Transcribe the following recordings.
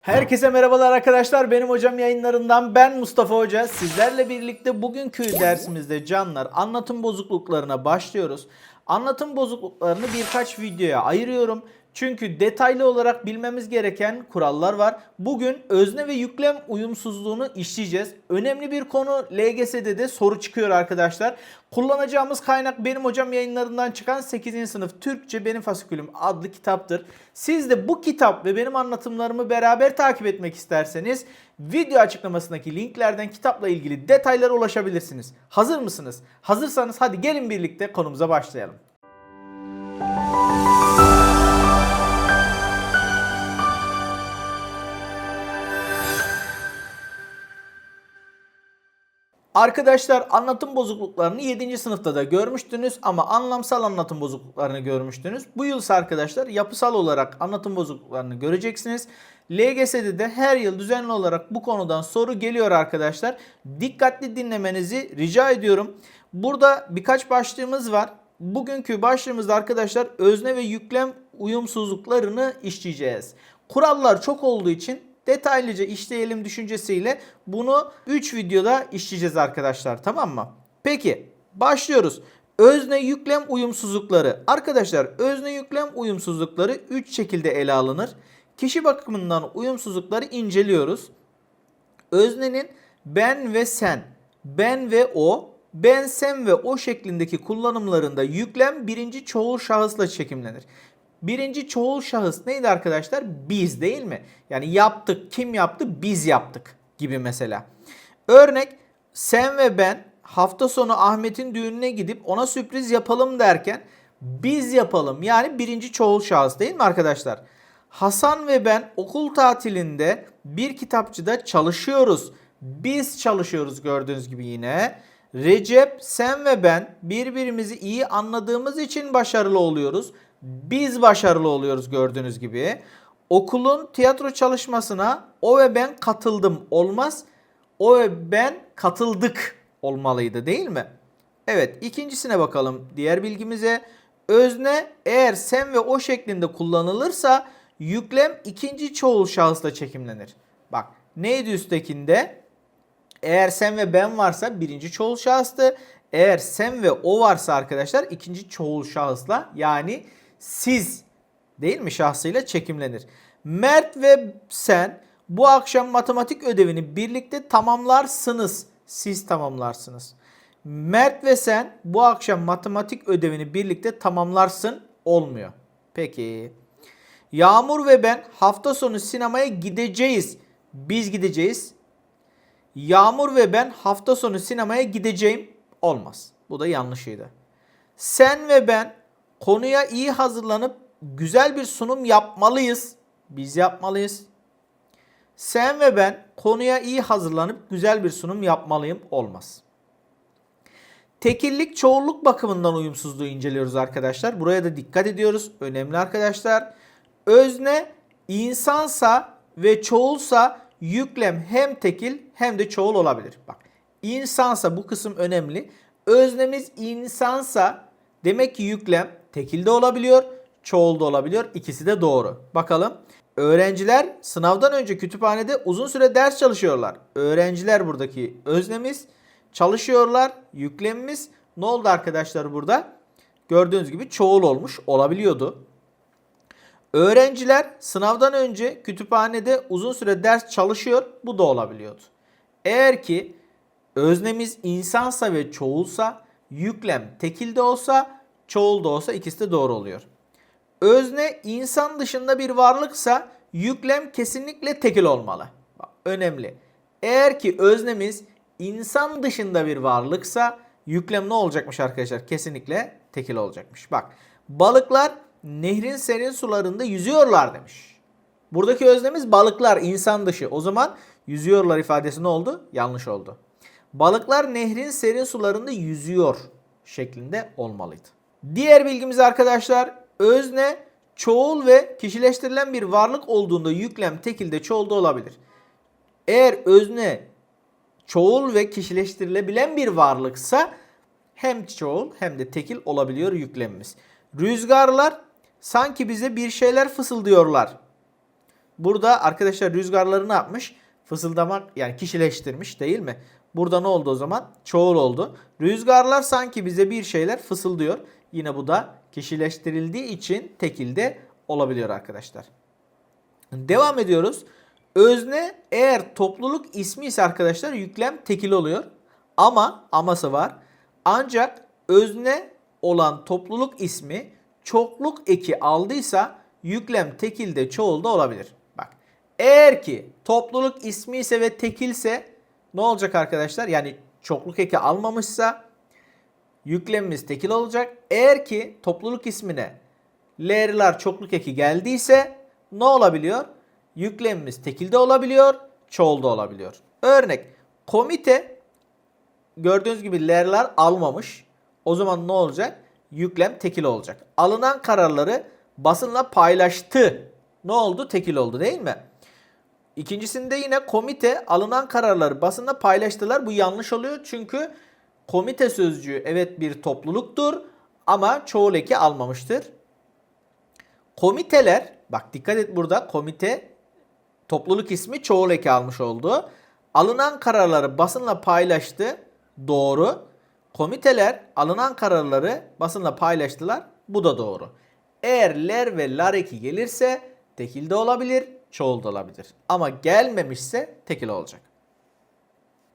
Herkese merhabalar arkadaşlar. Benim hocam yayınlarından ben Mustafa Hoca. Sizlerle birlikte bugünkü dersimizde canlar anlatım bozukluklarına başlıyoruz. Anlatım bozukluklarını birkaç videoya ayırıyorum. Çünkü detaylı olarak bilmemiz gereken kurallar var. Bugün özne ve yüklem uyumsuzluğunu işleyeceğiz. Önemli bir konu LGS'de de soru çıkıyor arkadaşlar. Kullanacağımız kaynak benim hocam yayınlarından çıkan 8. sınıf Türkçe Benim Fasikülüm adlı kitaptır. Siz de bu kitap ve benim anlatımlarımı beraber takip etmek isterseniz video açıklamasındaki linklerden kitapla ilgili detaylara ulaşabilirsiniz. Hazır mısınız? Hazırsanız hadi gelin birlikte konumuza başlayalım. Arkadaşlar anlatım bozukluklarını 7. sınıfta da görmüştünüz ama anlamsal anlatım bozukluklarını görmüştünüz. Bu yılsa arkadaşlar yapısal olarak anlatım bozukluklarını göreceksiniz. LGS'de de her yıl düzenli olarak bu konudan soru geliyor arkadaşlar. Dikkatli dinlemenizi rica ediyorum. Burada birkaç başlığımız var. Bugünkü başlığımızda arkadaşlar özne ve yüklem uyumsuzluklarını işleyeceğiz. Kurallar çok olduğu için detaylıca işleyelim düşüncesiyle bunu 3 videoda işleyeceğiz arkadaşlar tamam mı? Peki başlıyoruz. Özne yüklem uyumsuzlukları. Arkadaşlar özne yüklem uyumsuzlukları 3 şekilde ele alınır. Kişi bakımından uyumsuzlukları inceliyoruz. Öznenin ben ve sen, ben ve o, ben, sen ve o şeklindeki kullanımlarında yüklem birinci çoğul şahısla çekimlenir. Birinci çoğul şahıs neydi arkadaşlar? Biz değil mi? Yani yaptık, kim yaptı? Biz yaptık gibi mesela. Örnek sen ve ben hafta sonu Ahmet'in düğününe gidip ona sürpriz yapalım derken biz yapalım. Yani birinci çoğul şahıs değil mi arkadaşlar? Hasan ve ben okul tatilinde bir kitapçıda çalışıyoruz. Biz çalışıyoruz gördüğünüz gibi yine. Recep, sen ve ben birbirimizi iyi anladığımız için başarılı oluyoruz. Biz başarılı oluyoruz gördüğünüz gibi. Okulun tiyatro çalışmasına o ve ben katıldım olmaz. O ve ben katıldık olmalıydı değil mi? Evet ikincisine bakalım diğer bilgimize. Özne eğer sen ve o şeklinde kullanılırsa yüklem ikinci çoğul şahısla çekimlenir. Bak neydi üsttekinde? Eğer sen ve ben varsa birinci çoğul şahıstı. Eğer sen ve o varsa arkadaşlar ikinci çoğul şahısla yani siz değil mi şahsıyla çekimlenir. Mert ve sen bu akşam matematik ödevini birlikte tamamlarsınız. Siz tamamlarsınız. Mert ve sen bu akşam matematik ödevini birlikte tamamlarsın olmuyor. Peki. Yağmur ve ben hafta sonu sinemaya gideceğiz. Biz gideceğiz. Yağmur ve ben hafta sonu sinemaya gideceğim. Olmaz. Bu da yanlışıydı. Sen ve ben konuya iyi hazırlanıp güzel bir sunum yapmalıyız. Biz yapmalıyız. Sen ve ben konuya iyi hazırlanıp güzel bir sunum yapmalıyım. Olmaz. Tekillik çoğulluk bakımından uyumsuzluğu inceliyoruz arkadaşlar. Buraya da dikkat ediyoruz. Önemli arkadaşlar. Özne insansa ve çoğulsa yüklem hem tekil hem de çoğul olabilir. Bak insansa bu kısım önemli. Öznemiz insansa demek ki yüklem tekil de olabiliyor, çoğul da olabiliyor. İkisi de doğru. Bakalım. Öğrenciler sınavdan önce kütüphanede uzun süre ders çalışıyorlar. Öğrenciler buradaki öznemiz. Çalışıyorlar. Yüklemimiz. Ne oldu arkadaşlar burada? Gördüğünüz gibi çoğul olmuş. Olabiliyordu. Öğrenciler sınavdan önce kütüphanede uzun süre ders çalışıyor. Bu da olabiliyordu. Eğer ki öznemiz insansa ve çoğulsa, yüklem tekil de olsa, çoğul da olsa ikisi de doğru oluyor. Özne insan dışında bir varlıksa yüklem kesinlikle tekil olmalı. Önemli. Eğer ki öznemiz insan dışında bir varlıksa yüklem ne olacakmış arkadaşlar? Kesinlikle tekil olacakmış. Bak balıklar nehrin serin sularında yüzüyorlar demiş. Buradaki öznemiz balıklar insan dışı. O zaman yüzüyorlar ifadesi ne oldu? Yanlış oldu. Balıklar nehrin serin sularında yüzüyor şeklinde olmalıydı. Diğer bilgimiz arkadaşlar özne çoğul ve kişileştirilen bir varlık olduğunda yüklem tekilde çoğulda olabilir. Eğer özne çoğul ve kişileştirilebilen bir varlıksa hem çoğul hem de tekil olabiliyor yüklemimiz. Rüzgarlar sanki bize bir şeyler fısıldıyorlar. Burada arkadaşlar rüzgarları ne yapmış? Fısıldamak yani kişileştirmiş değil mi? Burada ne oldu o zaman? Çoğul oldu. Rüzgarlar sanki bize bir şeyler fısıldıyor. Yine bu da kişileştirildiği için tekilde olabiliyor arkadaşlar. Devam ediyoruz. Özne eğer topluluk ismi ise arkadaşlar yüklem tekil oluyor. Ama aması var. Ancak özne olan topluluk ismi çokluk eki aldıysa yüklem tekilde çoğulda olabilir. Bak eğer ki topluluk ismi ise ve tekilse ne olacak arkadaşlar? Yani çokluk eki almamışsa yüklemimiz tekil olacak. Eğer ki topluluk ismine L'ler çokluk eki geldiyse ne olabiliyor? Yüklemimiz tekilde olabiliyor, çoğulda olabiliyor. Örnek komite gördüğünüz gibi L'ler almamış. O zaman ne olacak? Yüklem tekil olacak. Alınan kararları basınla paylaştı. Ne oldu? Tekil oldu değil mi? İkincisinde yine komite alınan kararları basında paylaştılar. Bu yanlış oluyor çünkü komite sözcüğü evet bir topluluktur ama çoğul eki almamıştır. Komiteler bak dikkat et burada komite topluluk ismi çoğul eki almış oldu. Alınan kararları basınla paylaştı. Doğru. Komiteler alınan kararları basınla paylaştılar. Bu da doğru. Eğer ler ve lar eki gelirse tekilde olabilir, çoğul da olabilir. Ama gelmemişse tekil olacak.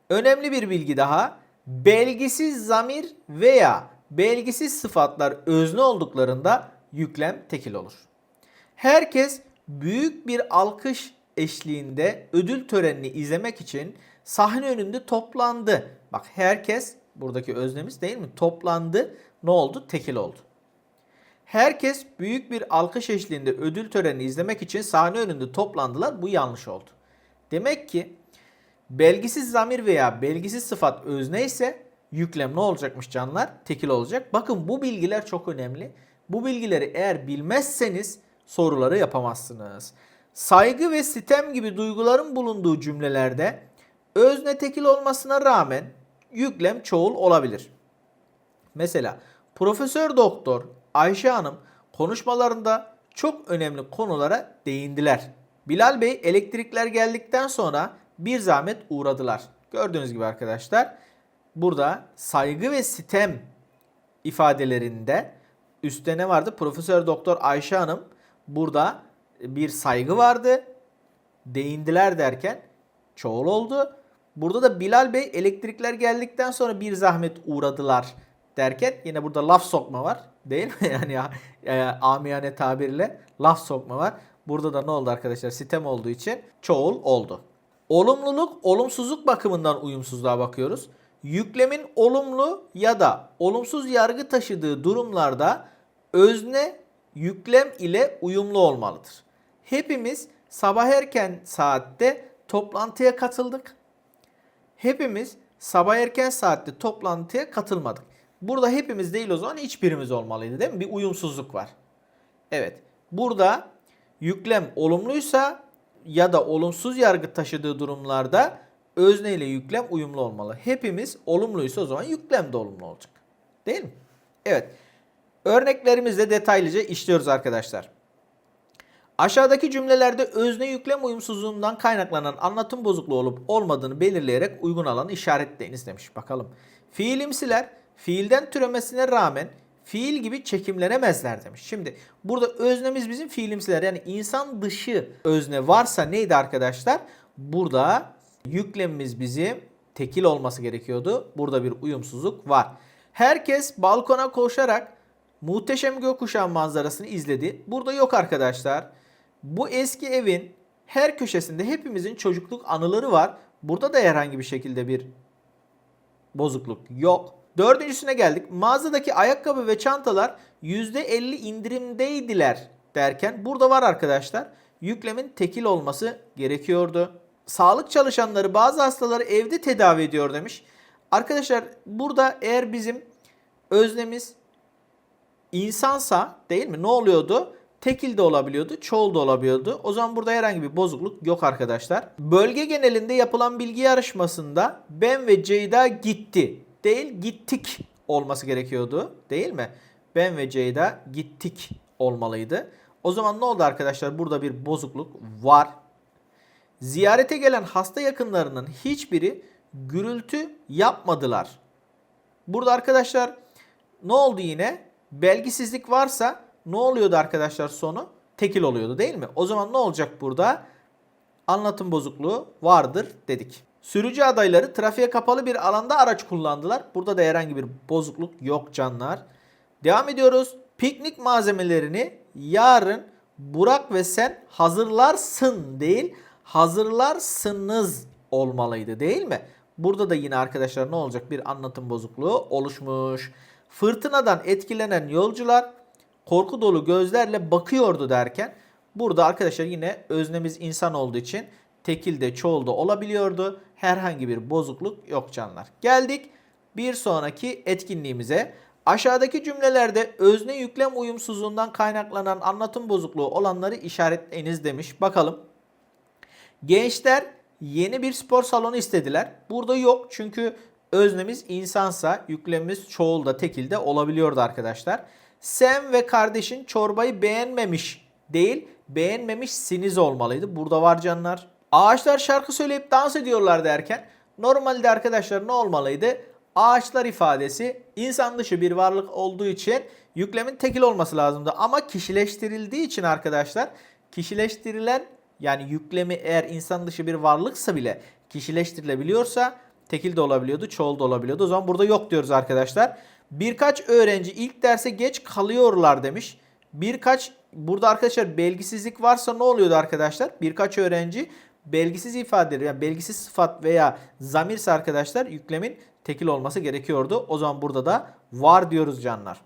Önemli bir bilgi daha. Belgisiz zamir veya belgisiz sıfatlar özne olduklarında yüklem tekil olur. Herkes büyük bir alkış eşliğinde ödül törenini izlemek için sahne önünde toplandı. Bak herkes buradaki öznemiz değil mi? Toplandı. Ne oldu? Tekil oldu. Herkes büyük bir alkış eşliğinde ödül törenini izlemek için sahne önünde toplandılar. Bu yanlış oldu. Demek ki belgisiz zamir veya belgisiz sıfat özne ise yüklem ne olacakmış canlar? Tekil olacak. Bakın bu bilgiler çok önemli. Bu bilgileri eğer bilmezseniz soruları yapamazsınız. Saygı ve sitem gibi duyguların bulunduğu cümlelerde özne tekil olmasına rağmen yüklem çoğul olabilir. Mesela Profesör Doktor Ayşe Hanım konuşmalarında çok önemli konulara değindiler. Bilal Bey elektrikler geldikten sonra bir zahmet uğradılar. Gördüğünüz gibi arkadaşlar burada saygı ve sitem ifadelerinde üstte ne vardı? Profesör Doktor Ayşe Hanım burada bir saygı vardı. Değindiler derken çoğul oldu. Burada da Bilal Bey elektrikler geldikten sonra bir zahmet uğradılar derken yine burada laf sokma var. Değil mi? Yani ya, e, amiyane tabirle laf sokma var. Burada da ne oldu arkadaşlar? Sitem olduğu için çoğul oldu. Olumluluk, olumsuzluk bakımından uyumsuzluğa bakıyoruz. Yüklemin olumlu ya da olumsuz yargı taşıdığı durumlarda özne yüklem ile uyumlu olmalıdır. Hepimiz sabah erken saatte toplantıya katıldık. Hepimiz sabah erken saatte toplantıya katılmadık. Burada hepimiz değil o zaman hiçbirimiz olmalıydı değil mi? Bir uyumsuzluk var. Evet. Burada yüklem olumluysa ya da olumsuz yargı taşıdığı durumlarda özne ile yüklem uyumlu olmalı. Hepimiz olumluysa o zaman yüklem de olumlu olacak. Değil mi? Evet. Örneklerimizde detaylıca işliyoruz arkadaşlar. Aşağıdaki cümlelerde özne yüklem uyumsuzluğundan kaynaklanan anlatım bozukluğu olup olmadığını belirleyerek uygun alanı işaretleyiniz demiş. Bakalım. Fiilimsiler fiilden türemesine rağmen fiil gibi çekimlenemezler demiş. Şimdi burada öznemiz bizim fiilimsiler yani insan dışı özne varsa neydi arkadaşlar? Burada yüklemimiz bizim tekil olması gerekiyordu. Burada bir uyumsuzluk var. Herkes balkona koşarak muhteşem gökkuşağı manzarasını izledi. Burada yok arkadaşlar. Bu eski evin her köşesinde hepimizin çocukluk anıları var. Burada da herhangi bir şekilde bir bozukluk yok. Dördüncüsüne geldik. Mağazadaki ayakkabı ve çantalar %50 indirimdeydiler derken burada var arkadaşlar. Yüklemin tekil olması gerekiyordu. Sağlık çalışanları bazı hastaları evde tedavi ediyor demiş. Arkadaşlar burada eğer bizim öznemiz insansa değil mi? Ne oluyordu? Tekil de olabiliyordu, çoğul da olabiliyordu. O zaman burada herhangi bir bozukluk yok arkadaşlar. Bölge genelinde yapılan bilgi yarışmasında ben ve Ceyda gitti değil gittik olması gerekiyordu değil mi? Ben ve Ceyda gittik olmalıydı. O zaman ne oldu arkadaşlar? Burada bir bozukluk var Ziyarete gelen hasta yakınlarının hiçbiri gürültü yapmadılar. Burada arkadaşlar ne oldu yine? Belgisizlik varsa ne oluyordu arkadaşlar sonu? Tekil oluyordu değil mi? O zaman ne olacak burada? Anlatım bozukluğu vardır dedik. Sürücü adayları trafiğe kapalı bir alanda araç kullandılar. Burada da herhangi bir bozukluk yok canlar. Devam ediyoruz. Piknik malzemelerini yarın Burak ve sen hazırlarsın değil hazırlarsınız olmalıydı değil mi? Burada da yine arkadaşlar ne olacak? Bir anlatım bozukluğu oluşmuş. Fırtınadan etkilenen yolcular korku dolu gözlerle bakıyordu derken burada arkadaşlar yine öznemiz insan olduğu için tekilde çoğulda olabiliyordu. Herhangi bir bozukluk yok canlar. Geldik bir sonraki etkinliğimize. Aşağıdaki cümlelerde özne yüklem uyumsuzluğundan kaynaklanan anlatım bozukluğu olanları işaretleyiniz demiş. Bakalım. Gençler yeni bir spor salonu istediler. Burada yok çünkü öznemiz insansa yüklemimiz çoğulda tekilde olabiliyordu arkadaşlar. Sen ve kardeşin çorbayı beğenmemiş değil beğenmemişsiniz olmalıydı. Burada var canlar. Ağaçlar şarkı söyleyip dans ediyorlar derken normalde arkadaşlar ne olmalıydı? Ağaçlar ifadesi insan dışı bir varlık olduğu için yüklemin tekil olması lazımdı. Ama kişileştirildiği için arkadaşlar kişileştirilen yani yüklemi eğer insan dışı bir varlıksa bile kişileştirilebiliyorsa tekil de olabiliyordu, çoğul da olabiliyordu. O zaman burada yok diyoruz arkadaşlar. Birkaç öğrenci ilk derse geç kalıyorlar demiş. Birkaç burada arkadaşlar belgisizlik varsa ne oluyordu arkadaşlar? Birkaç öğrenci belgisiz ifadeleri yani belgisiz sıfat veya zamirse arkadaşlar yüklemin tekil olması gerekiyordu. O zaman burada da var diyoruz canlar.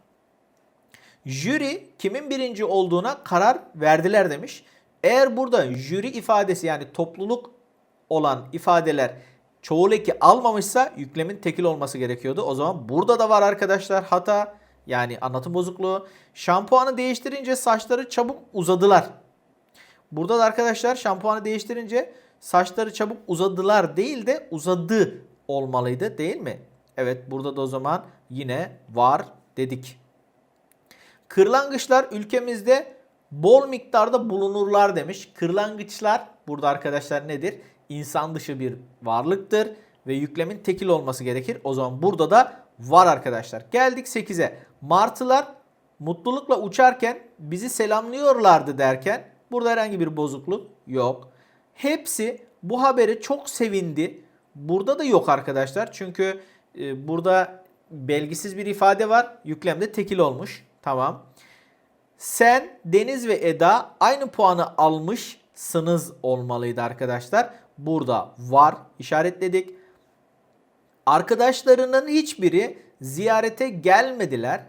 Jüri kimin birinci olduğuna karar verdiler demiş. Eğer burada jüri ifadesi yani topluluk olan ifadeler çoğul eki almamışsa yüklemin tekil olması gerekiyordu. O zaman burada da var arkadaşlar hata yani anlatım bozukluğu. Şampuanı değiştirince saçları çabuk uzadılar. Burada da arkadaşlar şampuanı değiştirince saçları çabuk uzadılar değil de uzadı olmalıydı değil mi? Evet burada da o zaman yine var dedik. Kırlangıçlar ülkemizde bol miktarda bulunurlar demiş. Kırlangıçlar burada arkadaşlar nedir? İnsan dışı bir varlıktır ve yüklemin tekil olması gerekir. O zaman burada da var arkadaşlar. Geldik 8'e. Martılar mutlulukla uçarken bizi selamlıyorlardı derken burada herhangi bir bozukluk yok. Hepsi bu haberi çok sevindi. Burada da yok arkadaşlar. Çünkü e, burada belgisiz bir ifade var. Yüklemde tekil olmuş. Tamam. Sen, Deniz ve Eda aynı puanı almışsınız olmalıydı arkadaşlar. Burada var işaretledik. Arkadaşlarının hiçbiri ziyarete gelmediler.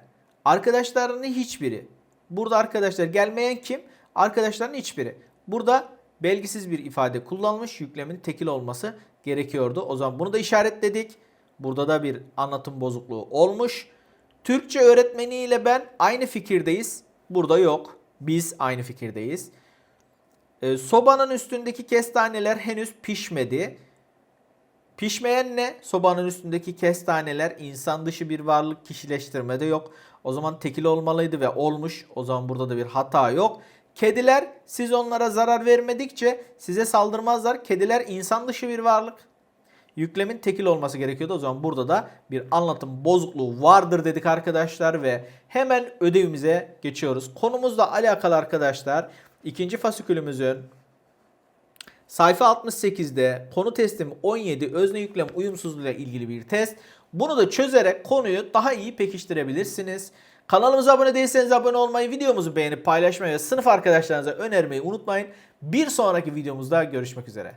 Arkadaşlarının hiçbiri. Burada arkadaşlar gelmeyen kim? Arkadaşların hiçbiri. Burada belgisiz bir ifade kullanılmış. Yüklemin tekil olması gerekiyordu. O zaman bunu da işaretledik. Burada da bir anlatım bozukluğu olmuş. Türkçe öğretmeniyle ben aynı fikirdeyiz. Burada yok. Biz aynı fikirdeyiz. Ee, sobanın üstündeki kestaneler henüz pişmedi. Pişmeyen ne? Sobanın üstündeki kestaneler insan dışı bir varlık kişileştirmede yok. O zaman tekil olmalıydı ve olmuş. O zaman burada da bir hata yok. Kediler siz onlara zarar vermedikçe size saldırmazlar. Kediler insan dışı bir varlık. Yüklemin tekil olması gerekiyordu. O zaman burada da bir anlatım bozukluğu vardır dedik arkadaşlar ve hemen ödevimize geçiyoruz. Konumuzla alakalı arkadaşlar ikinci fasikülümüzün sayfa 68'de konu testim 17 özne yüklem uyumsuzluğu ile ilgili bir test. Bunu da çözerek konuyu daha iyi pekiştirebilirsiniz. Kanalımıza abone değilseniz abone olmayı, videomuzu beğenip paylaşmayı ve sınıf arkadaşlarınıza önermeyi unutmayın. Bir sonraki videomuzda görüşmek üzere.